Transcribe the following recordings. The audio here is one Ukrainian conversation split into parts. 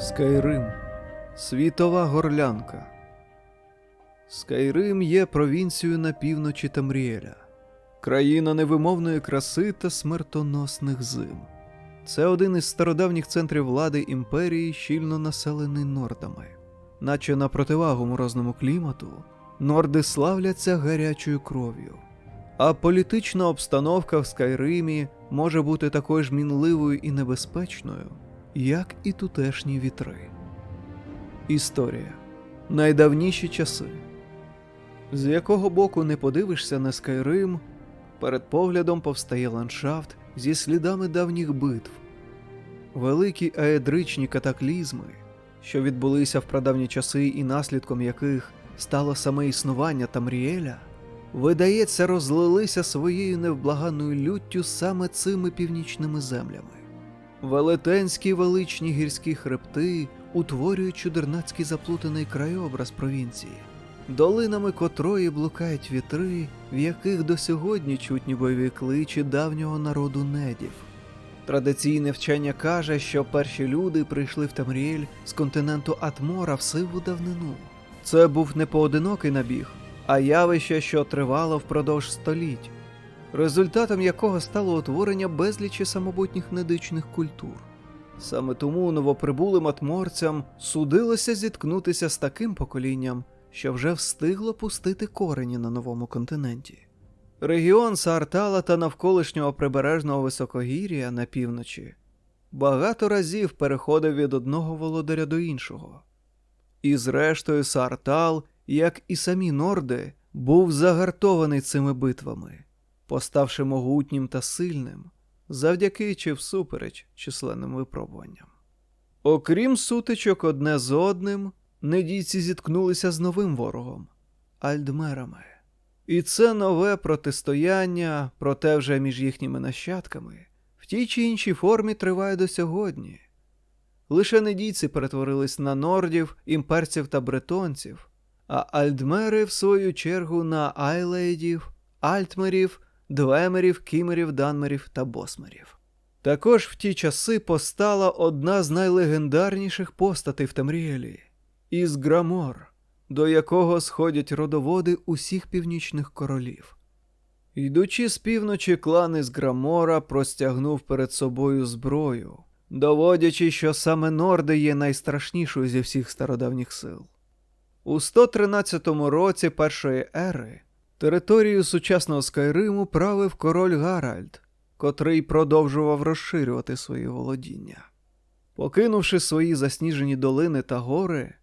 Скайрим світова горлянка. Скайрим є провінцією на півночі Тамріеля, країна невимовної краси та смертоносних зим. Це один із стародавніх центрів влади імперії, щільно населений нордами. Наче на противагу морозному клімату, норди славляться гарячою кров'ю. А політична обстановка в Скайримі може бути такою ж мінливою і небезпечною, як і тутешні вітри. Історія. Найдавніші часи. З якого боку не подивишся на Скайрим, перед поглядом повстає ландшафт зі слідами давніх битв. Великі аедричні катаклізми, що відбулися в прадавні часи і наслідком яких стало саме існування Тамріеля, видається, розлилися своєю невблаганною люттю саме цими північними землями. Велетенські величні гірські хребти утворюють чудернацький заплутаний краєобраз провінції, долинами котрої блукають вітри, в яких до сьогодні чутні бойові кличі давнього народу недів. Традиційне вчення каже, що перші люди прийшли в Тамріель з континенту Атмора в сиву давнину. Це був не поодинокий набіг, а явище, що тривало впродовж століть, результатом якого стало утворення безлічі самобутніх недичних культур. Саме тому новоприбулим атморцям судилося зіткнутися з таким поколінням, що вже встигло пустити корені на новому континенті. Регіон Саартала та навколишнього прибережного високогір'я на півночі багато разів переходив від одного володаря до іншого. І зрештою Саартал, як і самі норди, був загартований цими битвами, поставши могутнім та сильним, завдяки чи всупереч численним випробуванням. Окрім сутичок одне з одним, недійці зіткнулися з новим ворогом альдмерами. І це нове протистояння, проте вже між їхніми нащадками, в тій чи іншій формі триває до сьогодні. Лише недійці перетворились на нордів, імперців та бретонців, а альдмери, в свою чергу, на айлейдів, альтмерів, двемерів, кімерів, данмерів та босмерів. Також в ті часи постала одна з найлегендарніших постатей в Тамріелі Ізграмор, до якого сходять родоводи усіх північних королів. Йдучи з півночі, клан Ізграмора простягнув перед собою зброю, доводячи, що саме Норди є найстрашнішою зі всіх стародавніх сил. У 113 році першої ери територію сучасного Скайриму правив король Гаральд, котрий продовжував розширювати свої володіння. Покинувши свої засніжені долини та гори,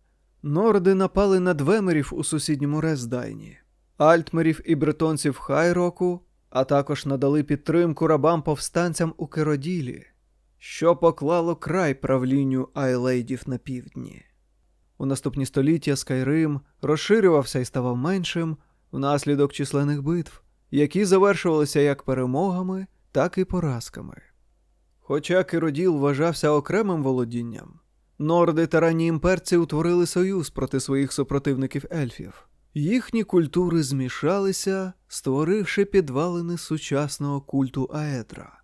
Норди напали на двемерів у сусідньому Рездайні, альтмерів і бретонців Хайроку, а також надали підтримку рабам повстанцям у Кероділі, що поклало край правлінню айлейдів на півдні. У наступні століття Скайрим розширювався і ставав меншим внаслідок численних битв, які завершувалися як перемогами, так і поразками. Хоча Кероділ вважався окремим володінням, Норди та ранні імперці утворили союз проти своїх супротивників ельфів. Їхні культури змішалися, створивши підвалини сучасного культу Аедра.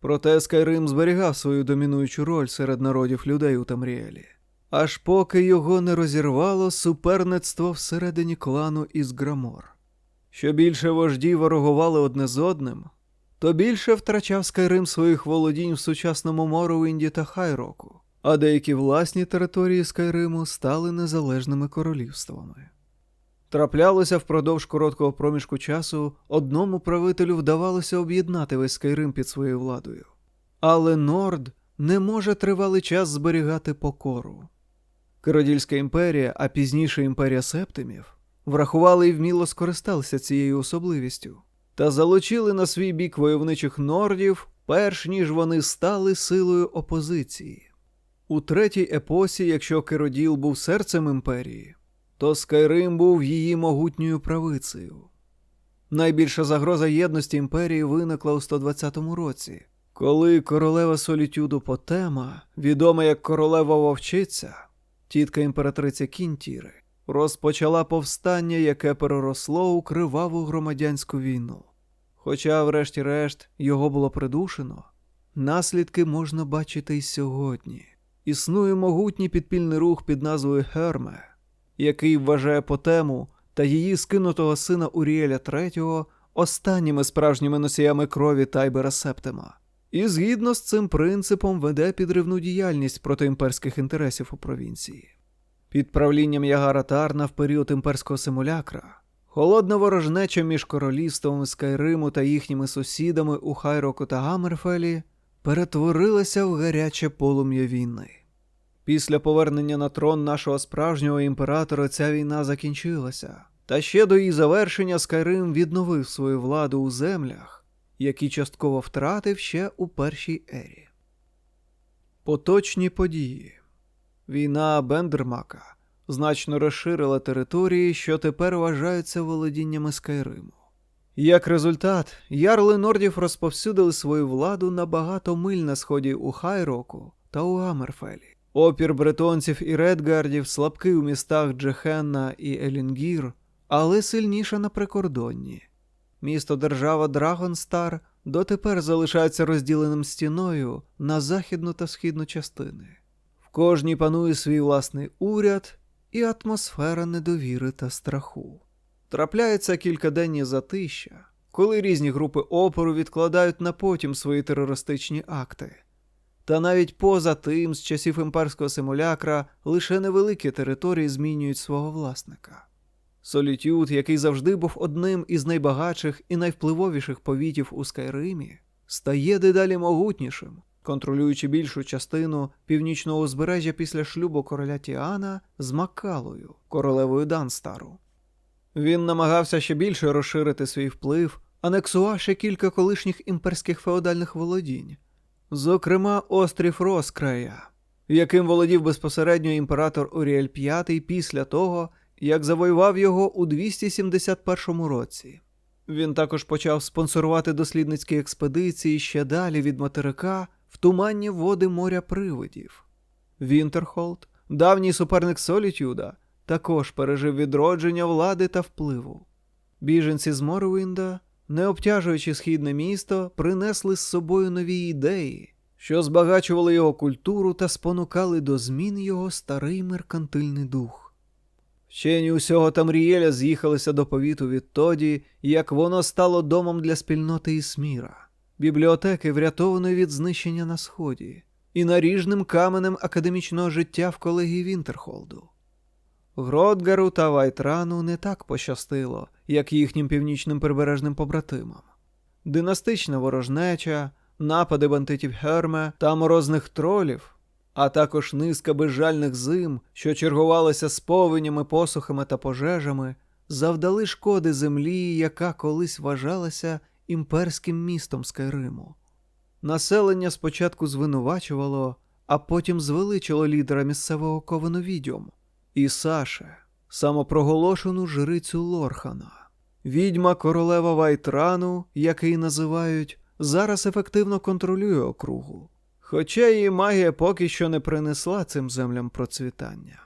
Проте Скайрим зберігав свою домінуючу роль серед народів людей у Тамріелі, аж поки його не розірвало суперництво всередині клану із Грамор. Що більше вожді ворогували одне з одним, то більше втрачав Скайрим своїх володінь в сучасному Моровинді та Хайроку а деякі власні території Скайриму стали незалежними королівствами. Траплялося впродовж короткого проміжку часу одному правителю вдавалося об'єднати весь Скайрим під своєю владою. Але Норд не може тривалий час зберігати покору. Киродільська імперія, а пізніше імперія септимів, врахували і вміло скористалися цією особливістю та залучили на свій бік войовничих нордів, перш ніж вони стали силою опозиції. У третій епосі, якщо Кероділ був серцем імперії, то Скайрим був її могутньою правицею. Найбільша загроза єдності імперії виникла у 120 році, коли королева Солітюду Потема, відома як королева вовчиця, тітка імператриці Кінтіри, розпочала повстання, яке переросло у криваву громадянську війну. Хоча, врешті-решт, його було придушено, наслідки можна бачити й сьогодні. існує могутній підпільний рух під назвою Герме, який вважає Потему та її скинутого сина Уріеля III останніми справжніми носіями крові Тайбера Септима. І згідно з цим принципом веде підривну діяльність проти імперських інтересів у провінції. Під правлінням Ягара Тарна в період імперського симулякра холодна ворожнеча між королівством Скайриму та їхніми сусідами у Хайроку та Гаммерфелі перетворилася в гаряче полум'я війни. Після повернення на трон нашого справжнього імператора ця війна закінчилася, та ще до її завершення Скайрим відновив свою владу у землях, які частково втратив ще у першій ері. Поточні події Війна Бендермака значно розширила території, що тепер вважаються володіннями Скайриму. Як результат, ярли нордів розповсюдили свою владу на багато миль на сході у Хайроку та у Гаммерфелі. Опір бретонців і редгардів слабкий у містах Джехенна і Елінгір, але сильніше на прикордонні. Місто держава Драгонстар дотепер залишається розділеним стіною на західну та східну частини. В кожній панує свій власний уряд і атмосфера недовіри та страху. Трапляється кількаденні затища, коли різні групи опору відкладають на потім свої терористичні акти. Та навіть поза тим, з часів імперського симулякра, лише невеликі території змінюють свого власника. Солітюд, який завжди був одним із найбагатших і найвпливовіших повітів у Скайримі, стає дедалі могутнішим, контролюючи більшу частину північного узбережжя після шлюбу короля Тіана з Маккалою, королевою Данстару. Він намагався ще більше розширити свій вплив, анексувавши кілька колишніх імперських феодальних володінь, зокрема острів Розкрая, яким володів безпосередньо імператор Уріель V після того, як завоював його у 271 році. Він також почав спонсорувати дослідницькі експедиції ще далі від материка в туманні води моря привидів. Вінтерхолд, давній суперник Солітюда, також пережив відродження влади та впливу. Біженці з Морвінда, не обтяжуючи східне місто, принесли з собою нові ідеї, що збагачували його культуру та спонукали до змін його старий меркантильний дух. Вчені усього Тамрієля з'їхалися до повіту відтоді, як воно стало домом для спільноти Ісміра, бібліотеки, врятованої від знищення на сході, і наріжним каменем академічного життя в колегії Вінтерхолду. Гродгару та Вайтрану не так пощастило, як їхнім північним прибережним побратимам. Династична ворожнеча, напади бандитів Герме та морозних тролів, а також низка безжальних зим, що чергувалися з повенями, посухами та пожежами, завдали шкоди землі, яка колись вважалася імперським містом Скайриму. Населення спочатку звинувачувало, а потім звеличило лідера місцевого ковену відьом і Саше, самопроголошену жрицю Лорхана. Відьма королева Вайтрану, який називають, зараз ефективно контролює округу, хоча її магія поки що не принесла цим землям процвітання.